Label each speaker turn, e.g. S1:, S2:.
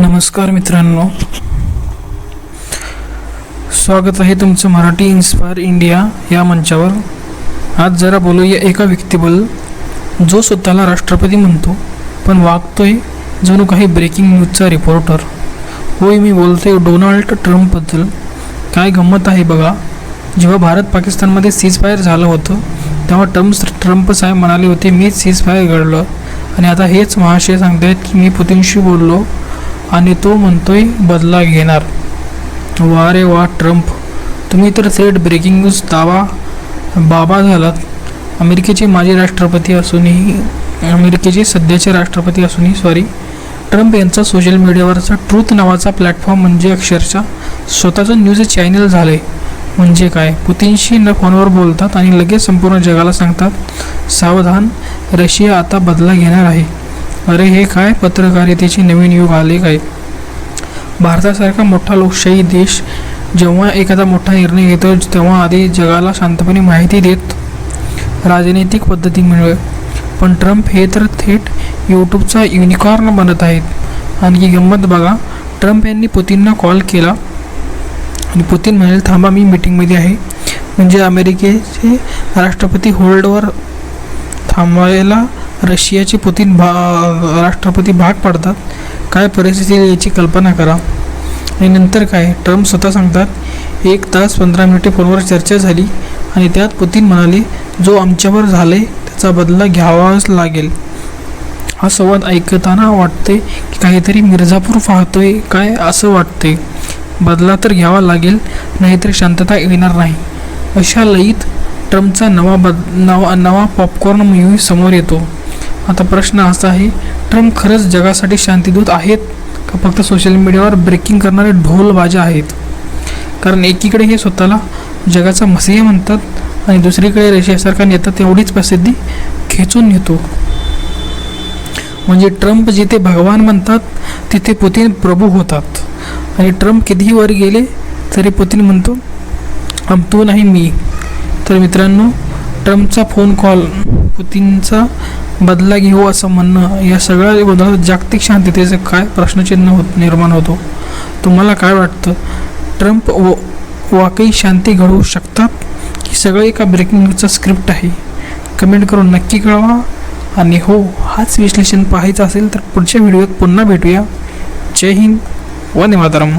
S1: नमस्कार मित्रांनो. स्वागत आहे तुमचं मराठी इन्स्पायर इंडिया या मंचावर. आज जरा बोलूया एका व्यक्तीबद्दल जो स्वतःला राष्ट्रपती म्हणतो पण वागतोय जणू काही ब्रेकिंग न्यूजचा रिपोर्टर होय मी बोलतोय डोनाल्ड ट्रम्पबद्दल. काय गंमत आहे बघा. जेव्हा भारत पाकिस्तानमध्ये सीज फायर झालं होतं तेव्हा ट्रम्प ट्रम्प साहेब म्हणाले होते मीच सीज फायर घडलं. आणि आता हेच महाशय सांगतायत की मी पुतींशी बोललो. आणि तो म्हणतोय बदला घेणार. वा रे वा ट्रम्प. तुम्ही तर थेट ब्रेकिंग न्यूज दावा बाबा झालात. अमेरिकेचे माजी राष्ट्रपती असूनही अमेरिकेचे सध्याचे राष्ट्रपती असूनही सॉरी ट्रम्प यांचा सोशल मीडियावरचा ट्रूथ नावाचा प्लॅटफॉर्म म्हणजे अक्षरशः स्वतःचं न्यूज चॅनल झालं आहे म्हणजे काय? पुतीनशी न फोनवर बोलतात आणि लगेच संपूर्ण जगाला सांगतात सावधान रशिया आता बदला घेणार आहे. अरे हे काय पत्रकारितेचे नवीन युग आले काय? भारतासारखा मोठा लोकशाही देश जेव्हा एखादा मोठा निर्णय घेतो तेव्हा आधी जगाला शांतपणे माहिती देत राजनैतिक पद्धती पद्धतीमुळे पण ट्रम्प हे तर थेट यूट्यूबचा युनिकॉर्न बनत आहेत. आणखी गंमत बघा ट्रम्प यांनी पुतीनना कॉल केला. आणि पुतीन म्हणाले थांबा मी मीटिंगमध्ये आहे. म्हणजे अमेरिकेचे राष्ट्रपती होल्डवर थांबवायला रशियाचे पुतीन भा राष्ट्रपती भाग पाडतात. काय परिस्थिती याची कल्पना करा. आणि नंतर काय? ट्रम्प स्वतः सांगतात एक तास पंधरा मिनिटे फोनवर चर्चा झाली आणि त्यात पुतीन म्हणाले जो आमच्यावर झाले त्याचा बदला घ्यावाच लागेल. हा संवाद ऐकताना वाटते की काहीतरी मिर्झापूर पाहतोय काय असं वाटते बदला तर घ्यावा लागेल नाहीतर शांतता येणार नाही. अशा लयीत ट्रम्पचा नवा बद नवा नवा पॉपकॉर्न मूवी समोर येतो. आता प्रश्न असा आहे ट्रम्प खरंच जगासाठी शांतीदूत आहेत का फक्त सोशल मीडियावर ब्रेकिंग करणारे ढोलबाजा आहेत? कारण एकीकडे हे स्वतःला जगाचा मसीह म्हणतात आणि दुसरीकडे रशियासारखा नेता तेवढीच प्रसिद्धी खेचून नेतो म्हणजे ट्रम्प जिथे भगवान म्हणतात तिथे पुतीन प्रभू होतात. आणि ट्रम्प कितीही वर गेले तरी पुतीन म्हणतो आम तू नाही मी. तर मित्रांनो ट्रम्पचा फोन कॉल पुतीनचा बदला घेऊ असं म्हणणं या सगळ्या गोंधळात जागतिक शांततेचं काय प्रश्नचिन्ह होत निर्माण होतो? तुम्हाला काय वाटतं? ट्रम्प व वाकई शांती घडवू शकतात? की सगळं एका ब्रेकिंग न्यूजचं स्क्रिप्ट आहे? कमेंट करून नक्की कळवा. आणि हो हाच विश्लेषण पाहायचं असेल तर पुढच्या व्हिडिओत पुन्हा भेटूया. जय हिंद. वंदे मातरम.